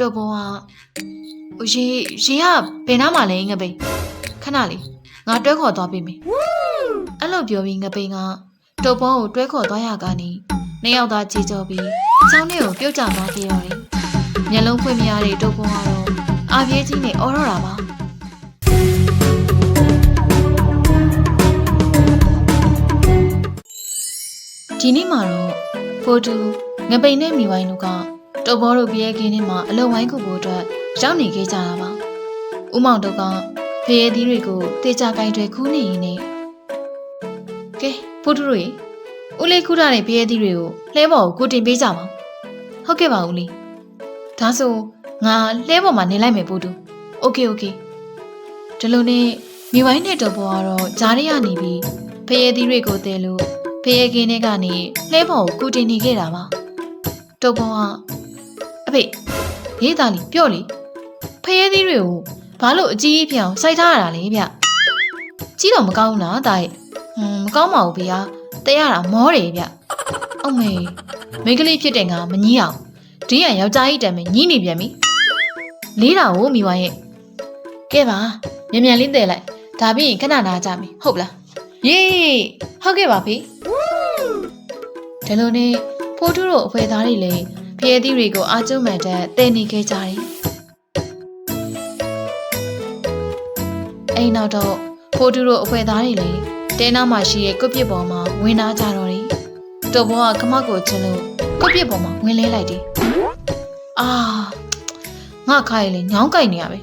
တော်ပေါ်ကဟိုရေရေကဘယ်နားမှာလဲငပိန်ခဏလေးငါတွဲခေါ်သွားပေးမယ်အဲ့လိုပြောပြီးငပိန်ကတော်ပေါ်ကိုတွဲခေါ်သွားရကနေနှစ်ယောက်သားကြည်ကြောပြီးချောင်းထဲကိုပြုတ်ကျသွားခဲ့ရတယ်မျက်လုံးဖွင့်မရတဲ့တော်ပေါ်ကတော့အာပြေးကြီးနဲ့အော်ရတာပါဒီနေ့မှာတော့ဖိုတူငပိန်နဲ့မိဝိုင်းတို့က တော်ဘောတို့ပြဲခင်းထဲမှာအလုံဝိုင်းခုဖို့အတွက်ရောက်နေခဲ့ကြတာပါ။ဦးမောင်တို့ကဖရဲသီးတွေကိုတေချာကင်တွေခူးနေရင်နဲ့ကဲဖိုတူတို့ရေဦးလေးခူးထားတဲ့ဖရဲသီးတွေကိုလှဲပေါ်ကိုကိုတင်ပေးကြပါ။ဟုတ်ကဲ့ပါဦးလေး။ဒါဆိုငါလှဲပေါ်မှာနေလိုက်မယ်ဖိုတူ။ Okay okay ဒီလိုနဲ့မိဝိုင်းနဲ့တော်ဘောကတော့ဂျားရရနေပြီးဖရဲသီးတွေကိုတဲလို့ဖရဲခင်းထဲကနေလှဲပေါ်ကိုကိုတင်နေခဲ့တာပါ။တော်ဘောက အဖေရေးသားလီပြော့လီဖရဲသီးတွေကိုဘာလို့အကြီးအပြောင်စိုက်ထားရတာလဲဗျကြီးတော့မကောင်းဘူးလားတာရဲ့ဟွန်းမကောင်းပါဘူးဗျာတဲရတာမောတယ်ဗျအုံမေမိန်းကလေးဖြစ်တဲ့ငါမငီးအောင်ဒီရယောက်ျားကြီးတံမညီးနေပြန်ပြီလေးတာကိုမိဝိုင်းရဲ့ကဲပါမြန်မြန်လေးတဲလိုက်ဒါပြီးရင်ခဏနာကြမယ်ဟုတ်လားယေးဟုတ်ကဲ့ပါဖေဒီလိုနဲ့ဖိုးထုတို့အဖွဲသားတွေလည်း ဖျဲသီးတွေကိုအာကျုံမှန်တဲ့တဲနေခဲ့ကြတယ်အိမ်နောက်တော့ဖိုးထုတို့အဖွဲသားတွေလည်းတဲနာမှာရှိတဲ့ကုတ်ပြစ်ပေါ်မှာဝင်လာကြတော့တယ်တော်ဘောကခမကိုချင်းလို့ကုတ်ပြစ်ပေါ်မှာဝင်လဲလိုက်တယ်အာငါခိုင်းလေညောင်းကြိုက်နေရပဲ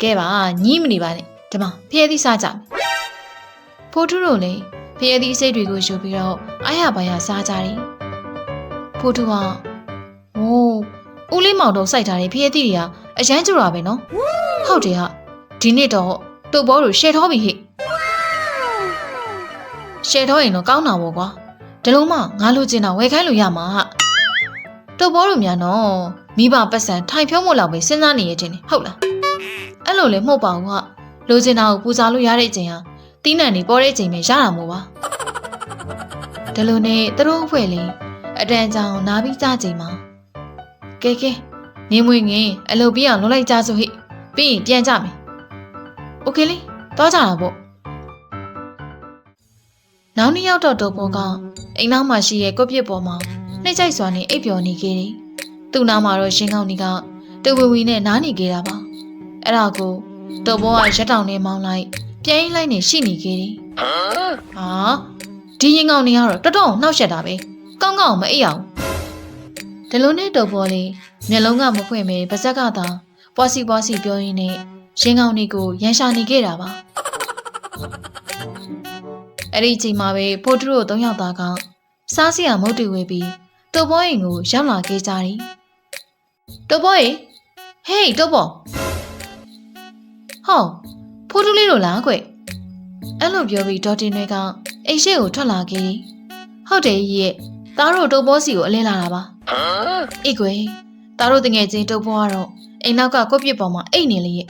ကဲပါညီးမနေပါနဲ့ဒီမှာဖျဲသီးစားကြမယ်ဖိုးထုတို့လည်းဖျဲသီးစိတ်တွေကိုယူပြီးတော့အားရပါရစားကြတယ်ဖိုးထုက။ အိုးဦးလေးမောင်တော့စိုက်ထားတဲ့ဖျဲသီးတွေကအရန်ကြူတာပဲနော်။ဟုတ်တယ်ဟာဒီနေ့တော့တုတ်ဘောတို့ရှယ်ထောပြီဟိ။ရှယ်ထောရင်တော့ကောင်းတာပေါ့ကွာ။ဒီလုံးမငါလိုချင်တာဝယ်ခိုင်းလို့ရမှာဟာ။တုတ်ဘောတို့များနော်မိဘပတ်စံထိုင်ဖြုံးမို့လောက်ပဲစဉ်းစားနေရခြင်းဟုတ်လား။အဲ့လိုလေမှုတ်ပါဘူးဟာ။လိုချင်တာကိုပူဇော်လို့ရတဲ့အချိန်ဟာတီးနှံနေပေါ်တဲ့အချိန်ပဲရတာမို့ပါ။ဒီလိုနဲ့သူတို့အဖွဲ့လေးအတန်ကြောင်နားပြီးကြချိန်မှာ ကဲကဲနေမွေငင်အလုပ်ပြီးအောင်လုပ်လိုက်ကြစို့ဟိပြီးရင်ပြန်ကြမယ်โอเคလေသွားကြတာပေါ့နောက်နေ့ရောက်တော့တော့ဘောကအိမ်နောက်မှာရှိရဲ့ကွက်ပြစ်ပေါ်မှာနှိမ့်ချိုက်စွာနဲ့အိပ်ပျော်နေခဲ့တယ်သူ့နားမှာတော့ရှင်ကောင်းကြီးကတူဝီဝီနဲ့နားနေခဲ့တာပါအဲ့ဒါကိုတော့ဘောကရက်တောင်နဲ့မောင်းလိုက်ပြင်းလိုက်နေရှိနေခဲ့တယ်ဟာဒီရင်ကောင်တွေကတော့တော်တော်နှောက်ရှက်တာပဲကောင်းကောင်းမအိပ်အောင် ဒီလိုနဲ့တော့ဘောလေးမျက်လုံးကမဖွင့်ပဲပါဇက်ကသာပွားစီပွားစီပြောရင်းနဲ့ရင်ကောင်းတွေကိုရန်ရှာနေခဲ့တာပါအဲ့ဒီအချိန်မှာပဲဖိုးထူတို့သုံးယောက်သားကစားစရာမုတ်တီဝေးပြီးတုပ်ဘောအိမ်ကိုရောက်လာခဲ့ကြတယ်တုပ်ဘောအိမ်ဟေးတုပ်ဘောဟောဖိုးထူလေးတို့လားကွအဲ့လိုပြောပြီးဒေါ်တင်တွေကအိမ်ရှိကိုထွက်လာခဲ့တယ်ဟုတ်တယ်ကြီးရဲ့သားတို့တုပ်ဘောစီကိုအလဲလာတာပါ အေးကွယ်ตาတို့တငယ်ချင်းတုပ်ပွားတော့အိမ်နောက်ကကွက်ပြစ်ပေါ်မှာအိတ်နေလေရဲ့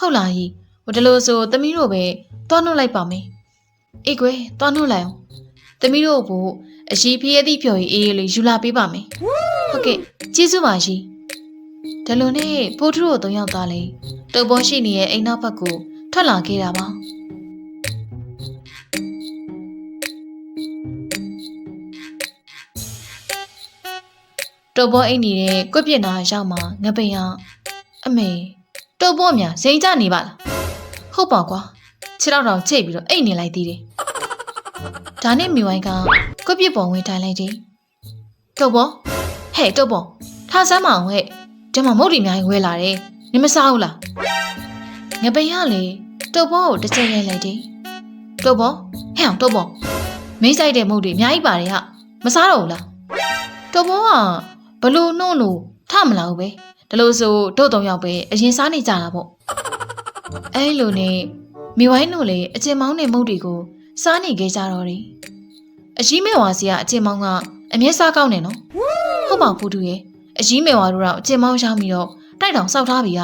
ဟုတ်လားကြီးဟိုတလို့ဆိုသမီးတို့ပဲတွားနှုတ်လိုက်ပါမယ်အေးကွယ်တွားနှုတ်လိုက်အောင်သမီးတို့ဘို့အရှိဖျဲသည့်ဖြော်ရီအေးအေးလေးယူလာပေးပါမယ်ဟုတ်ကဲ့ကျေးဇူးပါကြီးဒါလိုနဲ့ဖိုးထူတို့သုံးယောက်သားလေးတုပ်ပေါ်ရှိနေတဲ့အိမ်နောက်ဘက်ကိုထွက်လာခဲ့တာပါ တုပ်ပေါ်အိတ်နေတဲ့ကွက်ပြစ်နာရောက်မှငပိန်အောင်အမေတုပ်ပေါ်များစိန်ကြနေပါလားဟုတ်ပါကွာခြေတော့တောင်ချိတ်ပြီးတော့အိတ်နေလိုက်သေးတယ်ဒါနဲ့မိဝိုင်းကကွက်ပြစ်ပေါ်ဝင်ထိုင်လိုက်တယ်တုပ်ပေါ်ဟဲ့တုပ်ပေါ်ထားစမ်းမအောင်ဟဲ့ဒီမှာမုတ်တီအများကြီးဝဲလာတယ်နင်မစားဘူးလားငပိန်ကလေတုပ်ပေါ်ကိုတစ်ချက်ရိုက်လိုက်တယ်တုပ်ပေါ်ဟဲ့အောင်တုပ်ပေါ်မင်းဆိုင်တဲ့မုတ်တီအများကြီးပါတယ်ဟာမစားတော့ဘူးလားတုပ်ပေါ်က ဘလို့နှုံးလို့ထမလာဘူးပဲဒါလို့ဆိုတို့တုံယောက်ပဲအရင်စားနေကြတာပေါ့အဲလိုနဲ့မိဝိုင်းတို့လည်းအကျင်မောင်းတဲ့မုတ်တွေကိုစားနေခဲ့ကြတော့တယ်အကြီးမဲဝါစီကအကျင်မောင်းကအမျက်စားကောင်းတယ်နော်ဟုတ်ပါဘူးတူရဲ့အကြီးမဲဝါတို့တော့အကျင်မောင်းရောက်ပြီးတော့တိုက်တောင်စောက်ထားပြီက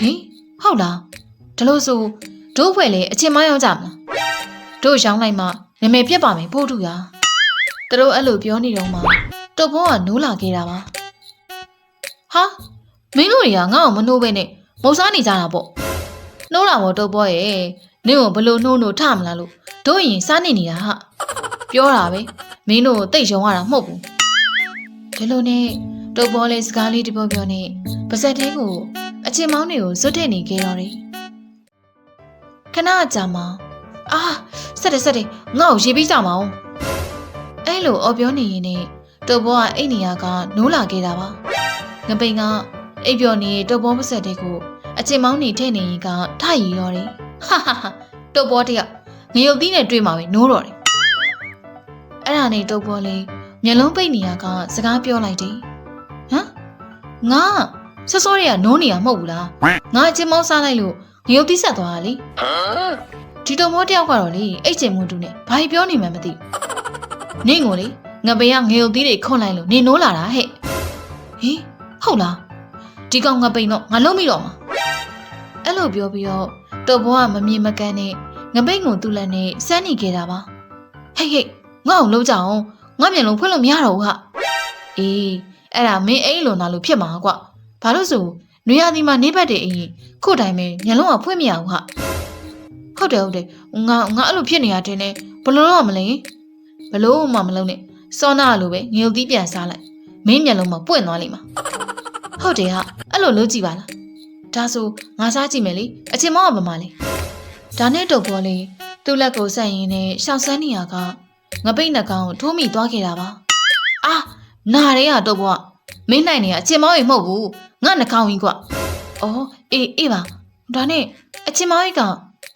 ဟင်ဟုတ်လားဒါလို့ဆိုတို့ဖွဲ့လေအကျင်မောင်းရောက်ကြမလားတို့ရောင်းလိုက်မှနာမည်ပြက်ပါမယ်ဖို့တူရသူတို့အဲ့လိုပြောနေတော့မှ တုပ်ဘောကနိုးလာခဲ့တာပါဟာမင်းတို့တွေကငါ့ကိုမနှိုးပဲနဲ့မုတ်စားနေကြတာပေါ့နှိုးတာပေါ့တုတ်ပေါ်ရဲ့နင့်ကိုဘလို့နှိုးနှိုးထမလားလို့တို့ရင်စားနေနေတာဟာပြောတာပဲမင်းတို့တိတ်ယုံရတာမဟုတ်ဘူးဒီလိုနဲ့တုတ်ပေါ်လေးစကားလေးတပြောပြောနဲ့ပါဇက်သေးကိုအချင်းမောင်းတွေကိုဇွတ်ထည့်နေခဲ့တော့တယ်ခဏကြာမှအာဆက်တယ်ဆက်တယ်ငါ့ကိုရေးပေးကြမအောင်အဲ့လိုအော်ပြောနေရင်နဲ့ တုတ်ပေါ်ကအိတ်နေရကနိုးလာခဲ့တာပါငပိန်ကအိပ်ပျော်နေတဲ့တုတ်ပေါ်ပါဇက်သေးကိုအချင်းမောင်းနေထည့်နေရင်ကထရီတော့တယ်ဟာဟာဟာတုတ်ပေါ်တယောက်ငရုတ်သီးနဲ့တွေ့မှာပဲနိုးတော့တယ်အဲ့ဒါနဲ့တုတ်ပေါ်လေးမျက်လုံးပိတ်နေရကစကားပြောလိုက်တယ်ဟမ်ငါဆော့ဆော့တွေကနိုးနေရမဟုတ်ဘူးလားငါအချင်းမောင်းစားလိုက်လို့ငရုတ်သီးဆက်သွားတာလေဒီတုတ်ပေါ်တယောက်ကတော့လေအိတ်ချင်မှုတူနဲ့ဘာပြောနေမှန်းမသိဘူးနင့်ကိုလေ ငပိန်ကငရုတ်သီးတွေခွန်လိုက်လို့နင်နိုးလာတာဟဲ့ဟေးဟုတ်လားဒီကောင်ငပိန်တော့ငါလုံးမိတော့မှာအဲ့လိုပြောပြီးတော့တုတ်ပေါ်ကမမြင်မကန်းနဲ့ငပိန်ကိုသူ့လက်နဲ့စမ်းနေခဲ့တာပါဟေးဟေးငါ့ကိုလုံးကြအောင်ငါမျက်လုံးဖွင့်လို့မရတော့ဘူးဟာအေးအဲ့ဒါမင်းအိမ်လွန်သားလို့ဖြစ်မှာကွဘာလို့ဆိုနွေရာသီမှာနေဘက်တဲ့အရင်ခုတ်တိုင်းပဲမျက်လုံးကဖွင့်မရဘူးဟာဟုတ်တယ်ဟုတ်တယ်ငါငါအဲ့လိုဖြစ်နေရတဲ့နဲ့ဘယ်လိုလုပ်ရမလဲဘယ်လို့မှမလုပ်နဲ့ စောနာလိုပဲငရုတ်သီးပြန်စားလိုက်မင်းမျက်လုံးမှာပွင့်သွားလိမ့်မှာဟုတ်တယ်ဟာအဲ့လိုလုပ်ကြည့်ပါလားဒါဆိုငါစားကြည့်မယ်လေအချင်းမောင်ကဘာမှလဲဒါနဲ့တော့ပေါ်လေသူ့လက်ကိုဆက်ရင်းနဲ့ရှောက်ဆန်းနေရကငပိတ်နှကောင်ကိုထိုးမိသွားခဲ့တာပါအာနာရဲရတော့ဘောကမင်းနိုင်နေကအချင်းမောင်ကြီးမဟုတ်ဘူးငါနှကောင်ကြီးကွအော်အေးအေးပါဒါနဲ့အချင်းမောင်ကြီးက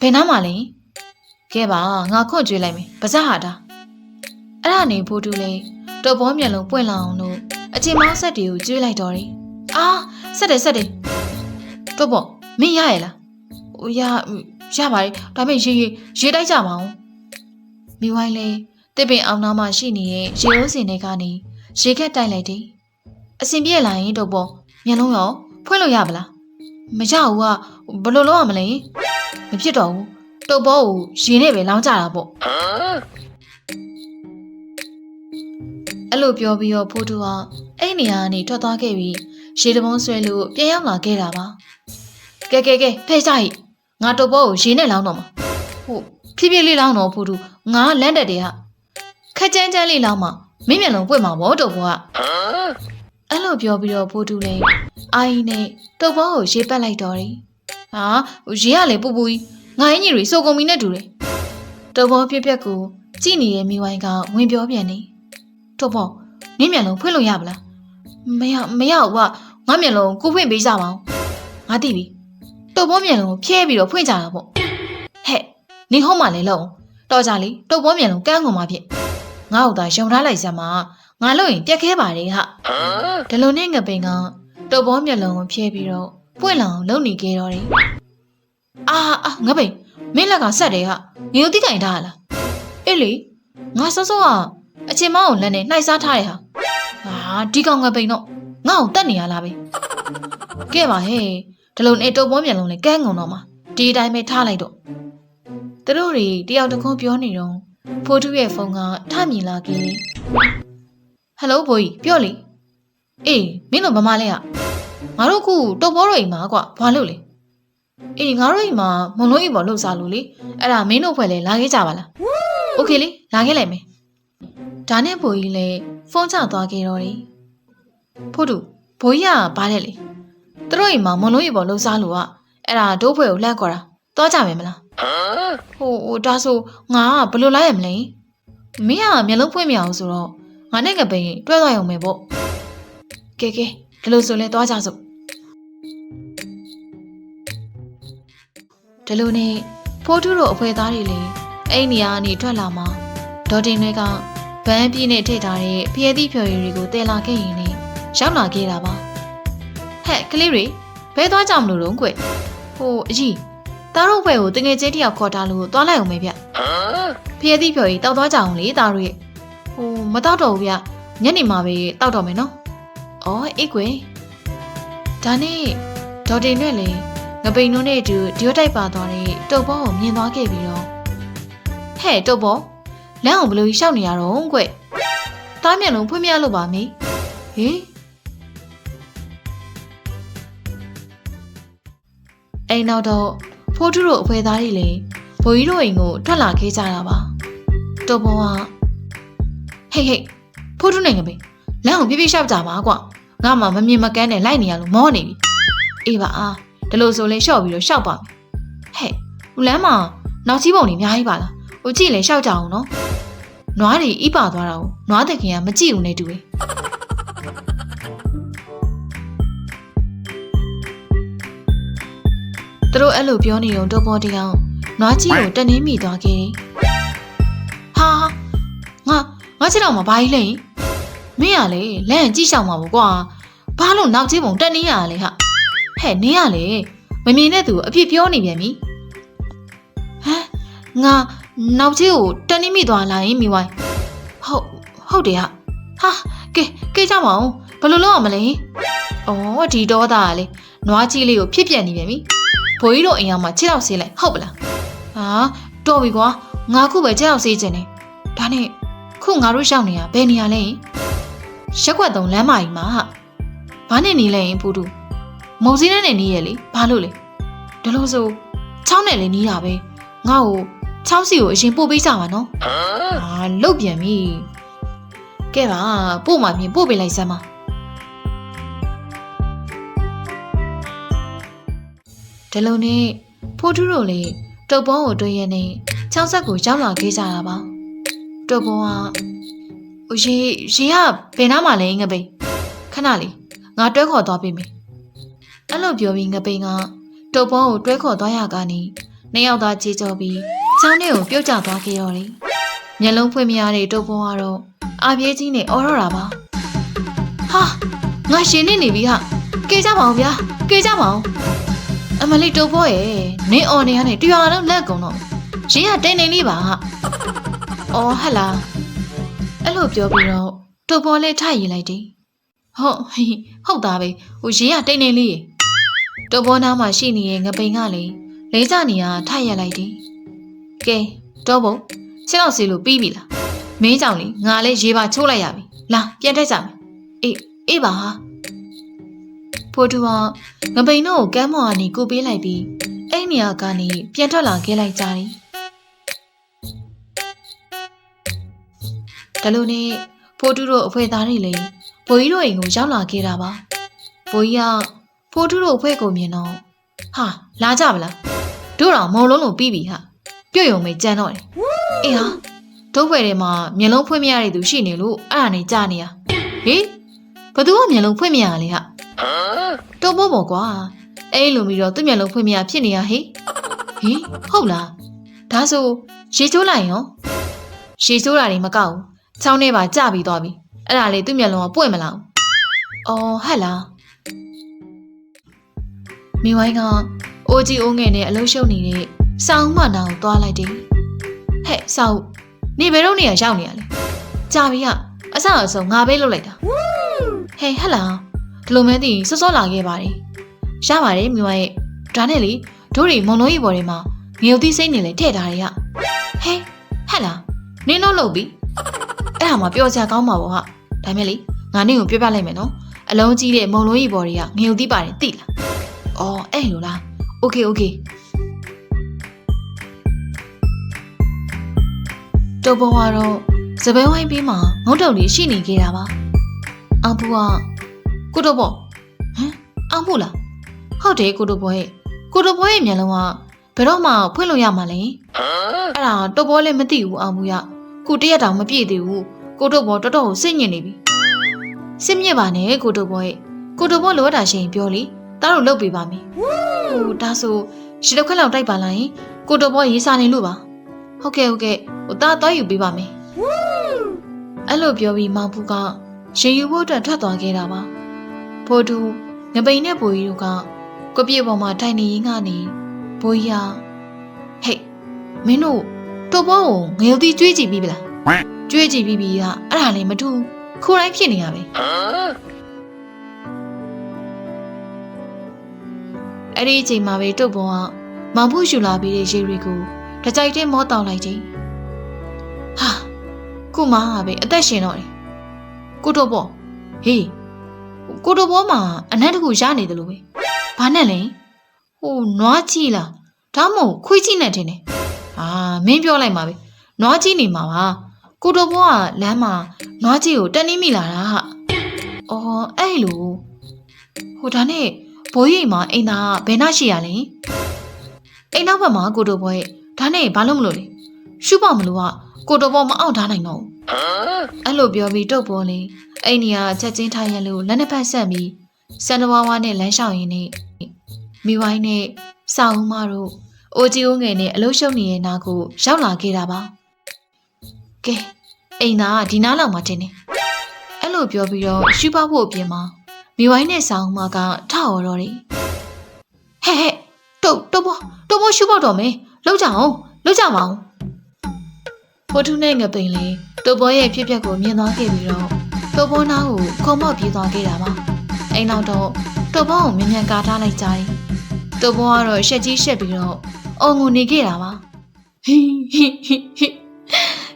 ဘယ်နားမှာလဲကဲပါငါခွန့်ကြွေးလိုက်မယ်ပါဇက်ဟာတာ အဲ့ဒါနေဖိုးတူလေတော့ဘောမျက်လုံးပွင့်လာအောင်လို့အချင်းမောင်ဆက်တွေကိုကျွေးလိုက်တော့တယ်အာဆက်တယ်ဆက်တယ်တော့ဘောမင်းရရဲ့လားဟိုရရပါတယ်ဒါပေမဲ့ရေရေရေတိုက်ကြပါအောင်မိဝိုင်းလေတစ်ပင်အောင်နားမှာရှိနေတဲ့ရေရိုးစင်တွေကနေရေခက်တိုက်လိုက်တယ်အစင်ပြည့်လာရင်တော့ဘောမျက်လုံးရောဖွင့်လို့ရပါလားမရဘူးကဘယ်လိုလုပ်ရမလဲမဖြစ်တော့ဘူးတုတ်ဘောကိုရေနဲ့ပဲလောင်းကြတာပေါ့ အဲ့လိုပြောပြီးတော့ဖိုးတူကအဲ့နေရာကနေထွက်သွားခဲ့ပြီးရေတဘုံဆွဲလို့ပြန်ရောက်လာခဲ့တာပါကဲကဲကဲဖဲကြိငါတုတ်ဘောကိုရေနဲ့လောင်းတော့မှာဟုတ်ဖြည်းဖြည်းလေးလောင်းတော့ဖိုးတူငါလန့်တက်တယ်ဟာခက်ကြမ်းကြမ်းလေးလောင်းမှာမင်းမျက်လုံးပွင့်မှာဗောတုတ်ဘောကအဲ့လိုပြောပြီးတော့ဖိုးတူလည်းအာရင်နဲ့တုတ်ဘောကိုရေပတ်လိုက်တော့တယ်ဟာရေကလည်းပူပူကြီးငါအင်းကြီးတွေစုံကုန်ပြီနဲ့တူတယ်တုတ်ဘောပြက်ပြက်ကိုကြည့်နေတဲ့မိဝိုင်းကဝင်ပြောပြန်နေတု တ်ဘောနင်းမျက်လုံးဖွင့်လို့ရပါလားမရမရဘူးကငါမျက်လုံးကိုဖွင့်ပေးကြပါအောင်ငါသိပြီတုတ်ဘောမျက်လုံးကိုဖြဲပြီးတော့ဖွင့်ကြတာပေါ့ဟဲ့နင်းဟုတ်မှလည်းလုံးတော်ကြလေတုတ်ဘောမျက်လုံးကန်းကုန်မှာဖြစ်ငါ့ဟိုသာယုံထားလိုက်စမ်းမှာငါလို့ရင်ပြက်ခဲပါတယ်ဟာဒီလိုနဲ့ငပိန်ကတုတ်ဘောမျက်လုံးကိုဖြဲပြီးတော့ပွင့်လောင်လုံနေခဲ့တော့တယ်အာအာငပိန်မင်းလက်ကဆက်တယ်ဟာငရုတ်တိကင်ထားလားအေးလေငါစောစောက အချင်းမောင်းကိုလက်နဲ့နှိုက်စားထားတယ်ဟာဟာဒီကောင်ငပိန်တော့ငါ့ကိုတတ်နေရလားပဲကဲပါဟဲ့ဒီလိုနဲ့တုတ်ဘောမျက်လုံးနဲ့ကန်းကုန်တော့မှာဒီအတိုင်းပဲထားလိုက်တော့သူတို့တွေတယောက်တစ်ခုပြောနေတော့ဖိုးထုရဲ့ဖုန်းကထမြင်လာခဲ့ဟယ်လိုဘိုးကြီးပြောလေအေးမင်းတို့မမလဲอ่ะငါတို့ခုတုတ်ဘောတို့အိမ်မှာကွာဘာလို့လဲအေးငါတို့အိမ်မှာမုံလုံးအိမ်ပေါ်လှုပ်စားလို့လေအဲ့ဒါမင်းတို့ဖွဲ့လဲလာခဲ့ကြပါလားโอเคလေလာခဲ့လိုက်မယ် ဒါနဲ့ဘိုးကြီးလည်းဖုန်းချသွားခဲ့တော့တယ်ဖိုးထုဘိုးကြီးကဘာလဲလေသူတို့အိမ်မှာမုံလုံးအိမ်ပေါ်လှုပ်စားလို့อ่ะအဲ့ဒါဒိုးဖွဲ့ကိုလှမ်းခေါ်တာသွားကြမယ်မလားဟိုဟိုဒါဆိုငါကဘယ်လိုလိုက်ရမလဲမင်းကမျက်လုံးဖွင့်မရအောင်ဆိုတော့ငါနဲ့ငပိန်တွဲသွားရုံပဲပေါ့ကဲကဲဒီလိုဆိုလဲသွားကြစို့ဒီလိုနဲ့ဖိုးထုတို့အဖွဲသားတွေလည်းအဲ့နေရာကနေထွက်လာမှဒေါ်တင်တွေက ဗန်းပြင်းနဲ့ထိတ်ထားတဲ့ဖျဲသီးဖြော်ရည်တွေကိုတည်လာခဲ့ရင်လည်းရောက်လာခဲ့တာပါဟဲ့ကလေးတွေဘဲသွားကြမလို့တော့ကွဟိုအကြီးသားတို့ဘွဲကိုတငယ်ချင်းတယောက်ခေါ်ထားလို့သွားလိုက်အောင်မေဗျဖျဲသီးဖြော်ရည်တောက်သွားကြအောင်လေသားတို့ရဲ့ဟိုမတောက်တော့ဘူးဗျညနေမှပဲတောက်တော့မယ်နော်အော်အေးကွယ်ဒါနဲ့ဒေါ်တင်နဲ့လည်းငပိန်တို့နဲ့အတူဒီယိုတိုက်ပါသွားတဲ့တုတ်ဘောကိုမြင်သွားခဲ့ပြီးတော့ဟဲ့တုတ်ဘော လမ်းအောင်ဘယ်လိုရှောက်နေရတော့ကွတားမျက်လုံးဖွင့်မရလို့ပါမေဟေးအိမ်နောက်တော့ဖိုးထုတို့အဖွဲသားတွေလည်းဘိုးကြီးတို့အိမ်ကိုထွက်လာခဲ့ကြတာပါတော်ပေါ်ကဟေးဟေးဖိုးထုနိုင်ငပဲလမ်းကိုပြပြရှောက်ကြပါကွာငါမှမမြင်မကန်းနဲ့လိုက်နေရလို့မောနေပြီအေးပါအားဒါလို့ဆိုလဲရှော့ပြီးတော့ရှောက်ပါမယ်ဟဲ့ဦးလမ်းမှာနောက်ကြီးပုံတွေအများကြီးပါလား ဟိုကြည့်လဲရှောက်ကြအောင်နော်နွားတွေဣပါသွားတာကိုနွားတခင်ကမကြည့်ဘူးနဲ့တူတယ်သူတို့အဲ့လိုပြောနေတော့တော်ပေါ်တယောက်နွားကြီးကိုတက်နေမိသွားခဲ့တယ်ဟာငါငါချစ်တော့မဘာကြီးလဲမင်းကလေလမ်းကြည့်ရှောက်မှာပေါ့ကွာဘာလို့နောက်ကြီးပုံတက်နေရလဲဟာဟဲ့နင်းကလေမမြင်တဲ့သူအဖြစ်ပြောနေပြန်ပြီဟမ်ငါ နောက်ကြီးကိုတက်နေမိသွားလားယင်မိဝိုင်းဟုတ်ဟုတ်တယ်ဟာဟာကဲကဲကြမအောင်ဘယ်လိုလုပ်အောင်မလဲဩဒီတော့သားကလေနွားကြီးလေးကိုဖြစ်ပြက်နေပြန်ပြီဘိုးကြီးတို့အိမ်အောင်မှာခြေတော့ဆေးလိုက်ဟုတ်ပလားဟာတော်ပြီကွာငါခုပဲခြေတော့ဆေးခြင်းနေဒါနဲ့ခုငါတို့ရှောက်နေရဘယ်နေရလဲရက်ွက်သုံးလမ်းမကြီးမှာဟာဘာနဲ့နေလဲရင်ပူတူမုံစင်းနဲ့နေရလေဘာလို့လဲဒါလို့ဆိုချောင်းနဲ့လည်းနီးတာပဲငါ့ကို ချောင်းစီကိုအရင်ပို့ပေးကြပါနော်ဟာလုတ်ပြန်ပြီကဲပါပို့မှပြင်ပို့ပေးလိုက်စမ်းပါဒီလိုနဲ့ဖိုးထူးတို့လေတုပ်ပေါင်းကိုတွေ့ရနေချောင်းဆက်ကိုရောက်လာခဲ့ကြတာပါတုပ်ပေါင်းကဟိုရေရေကဘယ်နားမှာလဲငပိန်ခဏလေးငါတွဲခေါ်သွားပေးမယ်အဲ့လိုပြောပြီးငပိန်ကတုပ်ပေါင်းကိုတွဲခေါ်သွားရကနေနှစ်ယောက်သားကြေးကြောပြီး ချောင်းထဲကိုပြုတ်ကျသွားခဲ့ရောတယ်မျက်လုံးဖွင့်မရတဲ့တုပ်ပေါင်းကတော့အာပြေးကြီးနဲ့အော်တော့တာပါဟာငါရှင်နေနေပြီဟာကေကြပါအောင်ဗျာကေကြပါအောင်အမလေးတုပ်ဖို့ရဲ့နင်းအော်နေရနေတရွာလုံးလက်ကုန်တော့ရင်းကတိတ်နေလေးပါဟာအော်ဟက်လားအဲ့လိုပြောပြီးတော့တုပ်ဖို့လေးထိုက်ရင်လိုက်တယ်ဟုတ်ဟိဟုတ်သားပဲဟိုရင်းကတိတ်နေလေးရေတုပ်ဖို့နားမှာရှိနေတဲ့ငပိန်ကလေလေးကြနေရထိုက်ရလိုက်တယ် ကဲတော့ဘုံရှင်းတော့စီလို့ပြီးပြီလားမင်းကြောင့်လေငါလည်းရေပါချိုးလိုက်ရပြီလာပြန်တက်ကြမယ်အေးအေးပါဟာဖိုးတူကငပိန်တို့ကိုကမ်းမော်ကနေကူပေးလိုက်ပြီးအဲ့နေရာကနေပြန်ထွက်လာခဲ့လိုက်ကြတယ်။ဒါလို့နဲ့ဖိုးတူတို့အဖွဲသားတွေလည်းဘိုးကြီးတို့အိမ်ကိုရောက်လာခဲ့တာပါ။ဘိုးကြီးကဖိုးတူတို့အဖွဲကိုမြင်တော့ဟာလာကြဗလားတို့တော့မော်လုံးလုံးပြီးပြီဟာ ပြုတ်ယုံမေကြမ်းတော့တယ်။အေးဟာဒုတ်ဖွဲထဲမှာမျက်လုံးဖွင့်မရတဲ့သူရှိနေလို့အဲ့ဒါနေကြနေရ။ဟေးဘသူကမျက်လုံးဖွင့်မရလဲဟာ။တော့ဘောဘောကွာအဲ့လိုပြီးတော့သူ့မျက်လုံးဖွင့်မရဖြစ်နေရဟေးဟေးဟုတ်လားဒါဆိုရေချိုးလိုက်ရောရေချိုးတာတွေမကောက်ဘူးချောင်းထဲပါကြပြီးသွားပြီအဲ့ဒါလေသူ့မျက်လုံးကပွင့်မလားအော်ဟဲ့လားမိဝိုင်းကအိုကြီးအိုးငယ်နဲ့အလုံးရှုပ်နေတဲ့ စောင်းမနာကိုသွားလိုက်တယ်ဟဲ့စောင်းနေဘယ်တော့နေရရောက်နေရလဲကြာပြီကအဆောက်အဆုံးငါပဲလုပ်လိုက်တာဟေးဟဲ့လားဒီလိုမဲသိရင်စောစောလာခဲ့ပါတယ်ရပါတယ်မြွားရဲ့ဒါနဲ့လေတို့တွေမုံလုံးကြီးပေါ်ထဲမှာငရုတ်သီးစိမ့်နေလေထည့်ထားရရဟဲဟဲ့လားနင်းတော့လုပ်ပြီအဲ့ဒါမှပြောစရာကောင်းမှာပေါ့ဟာဒါမဲ့လေငါနင်းကိုပြပြလိုက်မယ်နော်အလုံးကြီးတဲ့မုံလုံးကြီးပေါ်တွေကငရုတ်သီးပါတယ်သိလားအော်အဲ့လိုလားโอ တော့ဘဝတော့စပယ်ဝိုင်းပြီးမှငုတ်တုံလေးရှိနေခဲ့တာပါအဘူကကိုတို့ဘောဟမ်အောင်ဖို့လားဟုတ်တယ်ကိုတို့ဘောရဲ့ကိုတို့ဘောရဲ့မျက်လုံးကဘယ်တော့မှဖွင့်လို့ရမှာလဲအဲ့ဒါတော့ဘောလည်းမသိဘူးအောင်ဘူးရခုတရက်တောင်မပြည့်သေးဘူးကိုတို့ဘောတော်တော်ကိုစိတ်ညစ်နေပြီစစ်မြစ်ပါနဲ့ကိုတို့ဘောရဲ့ကိုတို့ဘောလိုအပ်တာရှိရင်ပြောလေတားတို့လုပ်ပေးပါမယ်ဟိုဒါဆိုရှစ်တစ်ခွက်လောက်တိုက်ပါလားယင်ကိုတို့ဘောရေးစားနေလို့ပါ ဟုတ်ကဲ့ဟုတ်ကဲ့ဟိုတားတော့ယူပေးပါမယ်အဲ့လိုပြောပြီးမောင်ဖူးကရင်ယူဖို့အတွက်ထွက်သွားခဲ့တာပါဖိုးတူငပိန်နဲ့ဘိုးကြီးတို့ကကိုပြေပေါ်မှာထိုင်နေရင်းကနေဘိုးကြီးကဟေးမင်းတို့တော့ဘောကိုငရုတ်သီးကျွေးကြည့်ပြီးပြီလားကျွေးကြည့်ပြီးပြီကအဲ့ဒါလည်းမထူးခိုးတိုင်းဖြစ်နေရပဲအဲ့ဒီအချိန်မှာပဲတုတ်ပေါ်ကမောင်ဖို့ယူလာပြီးတဲ့ရေတွေကို တကြိုက်တဲ့မောတောင်းလိုက်တယ်ဟာခုမှပဲအသက်ရှင်တော့တယ်ကိုတော့ဘောဟေးကိုတိုဘောမှာအနက်တကူရနေတယ်လို့ပဲဘာနဲ့လဲဟဟိုနွားကြီးလားဒါမှမဟုတ်ခွေးကြီးနဲ့ထင်တယ်အာမင်းပြောလိုက်ပါပဲနွားကြီးနေမှာပါကိုတော်ဘောကလမ်းမှာနွားကြီးကိုတက်နေမိလာတာဟာအော်အဲ့လိုဟိုဒါနဲ့ဘိုးကြီးမှာအိမ်သားကဘယ်နှရှိရလဲအိမ်နောက်ဘက်မှာကိုတော်ဘောရဲ့ ဒါနဲ့ဘာလို့မလို့လဲရှုပေါ့မလို့ကကိုတော်ဘောမအောင်ထားနိုင်တော့ဘူးအဲ့လိုပြောပြီးတုတ်ပေါ်လေအိမ်နီကချက်ချင်းထားရလို့လက်နှစ်ဖက်ဆက်ပြီးစန္ဒဝါဝါနဲ့လမ်းလျှောက်ရင်းနဲ့မိဝိုင်းနဲ့စာဦးမတို့အိုကြီးဦးငယ်နဲ့အလုရှုပ်နေတဲ့နာကိုရောက်လာခဲ့တာပါကဲအိမ်သားကဒီနားလောက်မှတင်နေအဲ့လိုပြောပြီးတော့ရှူပဖို့အပြင်မှာမိဝိုင်းနဲ့စာဦးမကထအော်တော့တယ်ဟဲ့ဟဲ့တုတ်တုတ်ဘောတုတ်ဘောရှူပေါတော့မယ် လောက်ကြအောင်လောက်ကြမအောင်ဖိုထုနဲ့ငပိန်လေးတုတ်ဘောရဲ့ဖြစ်ပျက်ကိုမြင်သွားခဲ့ပြီးတော့တုတ်ဘောနားကိုခုံမော့ပြေးသွားခဲ့တာပါအိမ်နောက်တော့တုတ်ဘောကိုမြင်မြန်ကာထားလိုက်ကြတယ်တုတ်ဘောကတော့ရှက်ကြီးရှက်ပြီးတော့အော်ငိုနေခဲ့တာပါဟီဟီဟီဟီ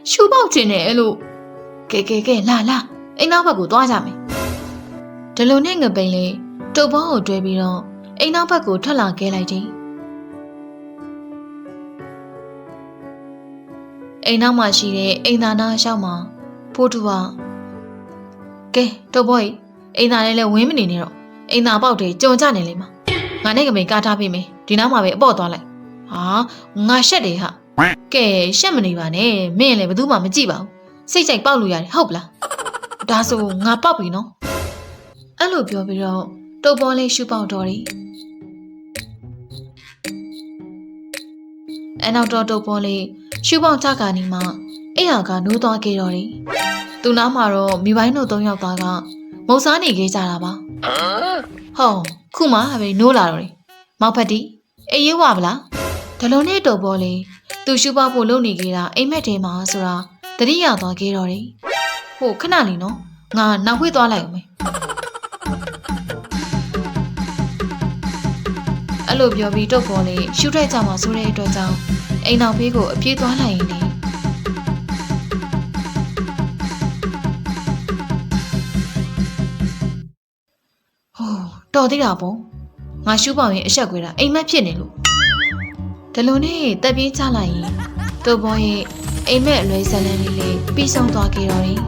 ရှူပေါခြင်းနဲ့အဲ့လိုကဲကဲကဲလာလာအိမ်နောက်ဘက်ကိုသွားကြမယ်ဒီလိုနဲ့ငပိန်လေးတုတ်ဘောကိုတွဲပြီးတော့အိမ်နောက်ဘက်ကိုထွက်လာခဲ့လိုက်တယ် အိမ်နောက်မှာရှိတဲ့အိမ်သာနာအရှောက်မှာဖိုးတူကကဲတုတ်ဘောကြီးအိမ်သာလေးလည်းဝင်းမနေနဲ့တော့အိမ်သာပေါက်တယ်ကြုံကြနေလိမ့်မှာငါနဲ့ကမိန်ကားထားပေးမယ်ဒီနောက်မှာပဲအပေါ့သွားလိုက်ဟာငါရှက်တယ်ဟာကဲရှက်မနေပါနဲ့မင်းလည်းဘယ်သူမှမကြည့်ပါဘူးစိတ်ကြိုက်ပေါက်လို့ရတယ်ဟုတ်ပလားဒါဆိုငါပေါက်ပြီနော်အဲ့လိုပြောပြီးတော့တုတ်ဘောလေးရှူပေါက်တော့တယ် အနောက်တော့တုတ်ဘောလေးရှူပေါက်ချကနေမှအဲ့ဟာကနိုးသွားခဲ့တော့တယ်သူနားမှာတော့မိပိုင်းတို့သုံးယောက်သားကမုတ်စားနေခဲ့ကြတာပါဟောခုမှပဲနိုးလာတော့တယ်မောက်ဖက်တီအေးရွာဗလားဒလုံးနဲ့တုတ်ဘောလေးသူရှူပေါက်ဖို့လုပ်နေခဲ့တာအိမ်မက်ထဲမှာဆိုတာတတိယသွားခဲ့တော့တယ်ဟိုခဏလေးနော်ငါနောက်ဝှေ့သွားလိုက်အောင်မယ်အဲ့လိုပြောပြီးတုတ်ပေါ်လေးရှူထိုက်ကြမှာဆိုတဲ့အတွက်ကြောင့် အိမ်နောက်ဘေးကိုအပြေးသွားလိုက်ရင်လေဟိုးတော်သေးတာပေါ့ငါရှူပေါင်ရင်အဆက်ခွေတာအိမ်မက်ဖြစ်နေလို့ဒီလိုနဲ့တက်ပြေးချလိုက်ရင်တုတ်ပေါ်ရဲ့အိမ်မက်အလွဲဇလန်လေးလေးပြီးဆုံးသွားခဲ့တော့တယ်